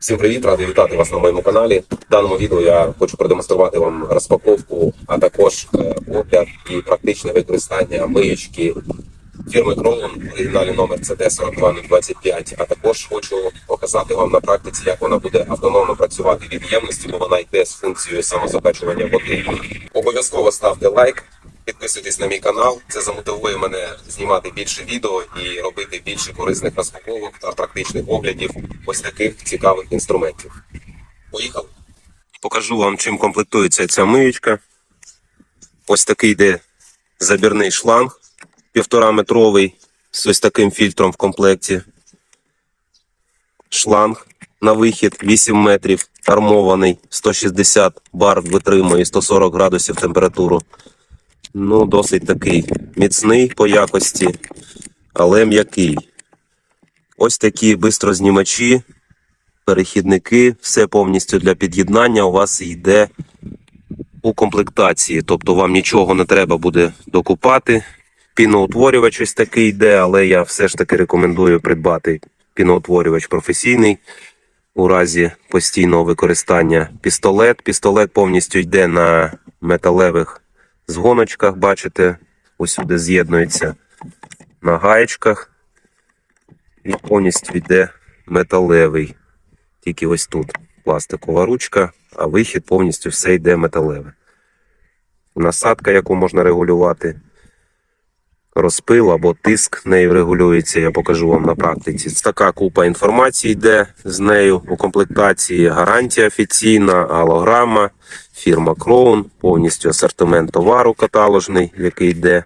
Всім привіт, радий вітати вас на моєму каналі. В даному відео я хочу продемонструвати вам розпаковку, а також е, огляд і практичне використання миючки фірми Кролон, оригінальний номер CD 42025. А також хочу показати вам на практиці, як вона буде автономно працювати від ємності, бо вона йде з функцією самозапечування води. Обов'язково ставте лайк. Підписуйтесь на мій канал, це замотивує мене знімати більше відео і робити більше корисних розпаковок та практичних оглядів ось таких цікавих інструментів. Поїхали! Покажу вам, чим комплектується ця миючка. Ось такий йде забірний шланг, півтора метровий з ось таким фільтром в комплекті. Шланг на вихід 8 метрів, армований, 160 бар витримує 140 градусів температуру. Ну, досить такий міцний по якості, але м'який. Ось такі бистрознімачі, перехідники, все повністю для під'єднання у вас йде у комплектації. Тобто вам нічого не треба буде докупати. Піноутворювач ось такий йде, але я все ж таки рекомендую придбати піноутворювач професійний у разі постійного використання пістолет. Пістолет повністю йде на металевих згоночках, бачите, усюди з'єднується на гаєчках і повністю йде металевий. Тільки ось тут пластикова ручка, а вихід повністю все йде металеве. Насадка, яку можна регулювати, розпил або тиск нею регулюється, я покажу вам на практиці. Така купа інформації йде з нею у комплектації. Гарантія офіційна, алограма, фірма Crown, повністю асортимент товару каталожний, який йде.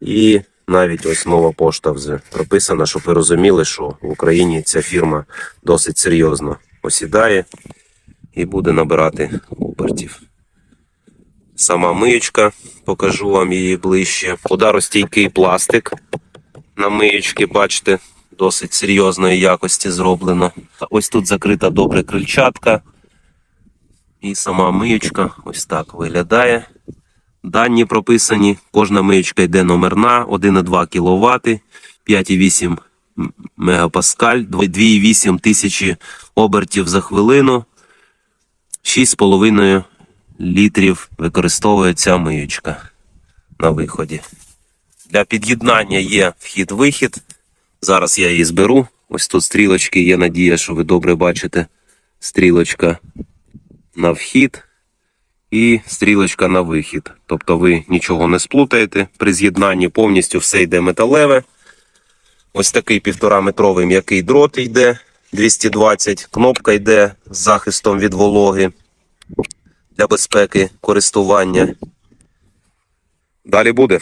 І навіть ось нова пошта вже прописана, щоб ви розуміли, що в Україні ця фірма досить серйозно осідає і буде набирати обертів. Сама миючка, покажу вам її ближче. Ударостійкий пластик на миючки, бачите, досить серйозної якості зроблено. Ось тут закрита добре крильчатка. І сама миючка ось так виглядає. Дані прописані. Кожна миючка йде номерна, 1,2 кВт, 5,8 мегапаскаль, 2,8 тисячі обертів за хвилину, 6,5 літрів використовує ця миючка на виході. Для під'єднання є вхід-вихід. Зараз я її зберу. Ось тут стрілочки, є надія, що ви добре бачите. Стрілочка на вхід і стрілочка на вихід. Тобто ви нічого не сплутаєте. При з'єднанні повністю все йде металеве. Ось такий півтораметровий м'який дрот йде 220. Кнопка йде з захистом від вологи для безпеки користування. Далі буде.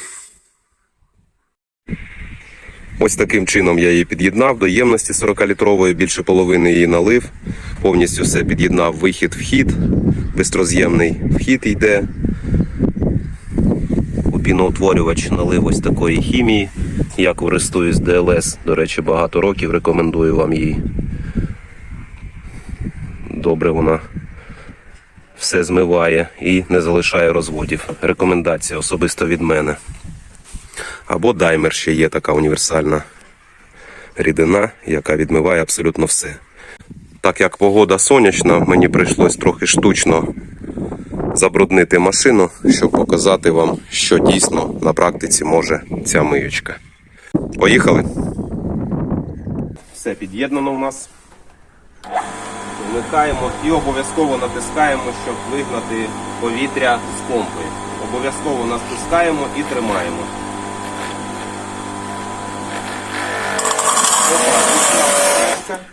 Ось таким чином я її під'єднав до ємності 40-літрової, більше половини її налив. Повністю все під'єднав вихід-вхід, бистроз'ємний вхід йде. У піноутворювач налив ось такої хімії. Я користуюсь ДЛС, до речі, багато років. Рекомендую вам її. Добре вона все змиває і не залишає розводів. Рекомендація особисто від мене. Або даймер ще є така універсальна рідина, яка відмиває абсолютно все. Так як погода сонячна, мені прийшлось трохи штучно забруднити машину, щоб показати вам, що дійсно на практиці може ця миючка. Поїхали. Все під'єднано у нас. Вмикаємо і обов'язково натискаємо, щоб вигнати повітря з помпи. Обов'язково натискаємо і тримаємо.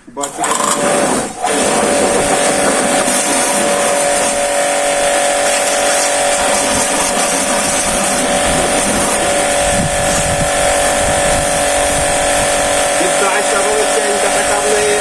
Бачите? Віддача величенька така в неї.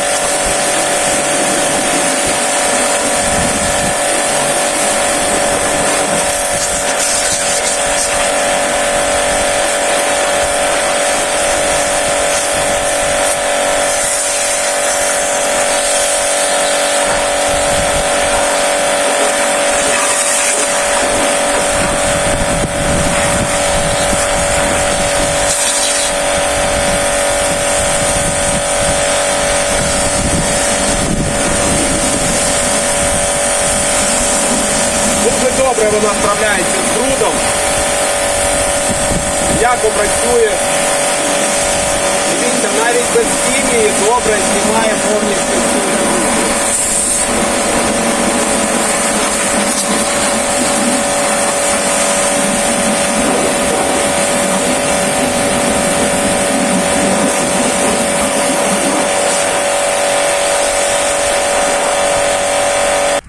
Вона справляється з брудом. М'яко працює. Дивіться, навіть без хімії добре знімає повністю всю.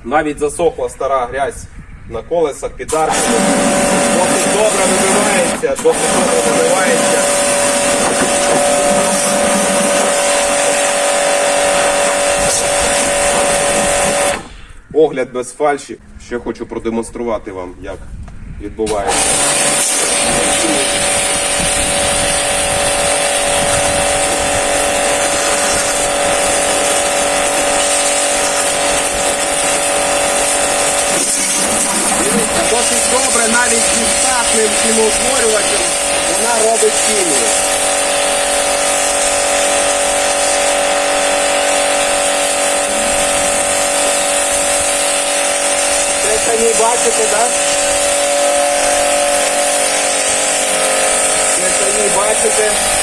Навіть засохла стара грязь на колесах, під арками. Досить добре вибивається, досить добре вибивається. Огляд без фальші. Ще хочу продемонструвати вам, як відбувається. Дивіться, досить добре навіть зі штатним кіноутворювачем вона робить хімію. Це самі бачите, так? Да? Це самі бачите.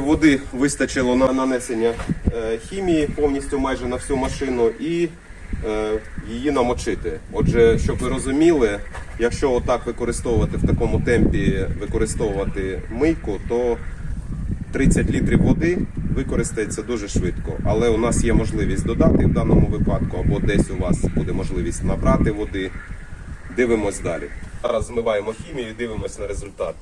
Води вистачило на нанесення е, хімії повністю майже на всю машину і е, її намочити. Отже, щоб ви розуміли, якщо отак використовувати в такому темпі використовувати мийку, то 30 літрів води використається дуже швидко. Але у нас є можливість додати в даному випадку, або десь у вас буде можливість набрати води. Дивимось далі. Зараз змиваємо хімію і дивимось на результат.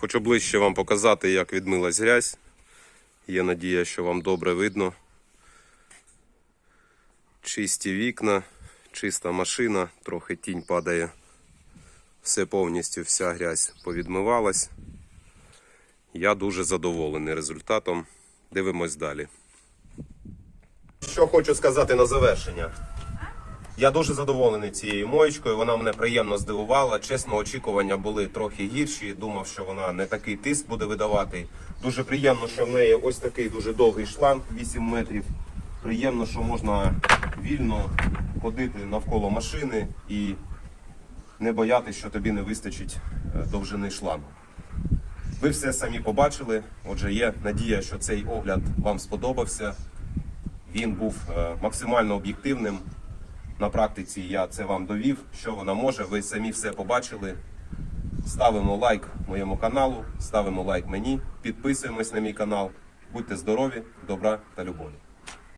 Хочу ближче вам показати, як відмилась грязь. Є надія, що вам добре видно. Чисті вікна, чиста машина, трохи тінь падає. Все повністю, вся грязь повідмивалась. Я дуже задоволений результатом. Дивимось далі. Що хочу сказати на завершення. Я дуже задоволений цією моєчкою. Вона мене приємно здивувала. Чесно, очікування були трохи гірші. Думав, що вона не такий тиск буде видавати. Дуже приємно, що в неї ось такий дуже довгий шланг 8 метрів. Приємно, що можна вільно ходити навколо машини і не боятися, що тобі не вистачить е, довжини шлангу. Ви все самі побачили. Отже, є надія, що цей огляд вам сподобався. Він був е, максимально об'єктивним. На практиці я це вам довів, що вона може. Ви самі все побачили. Ставимо лайк моєму каналу, ставимо лайк мені, підписуємось на мій канал. Будьте здорові, добра та любові.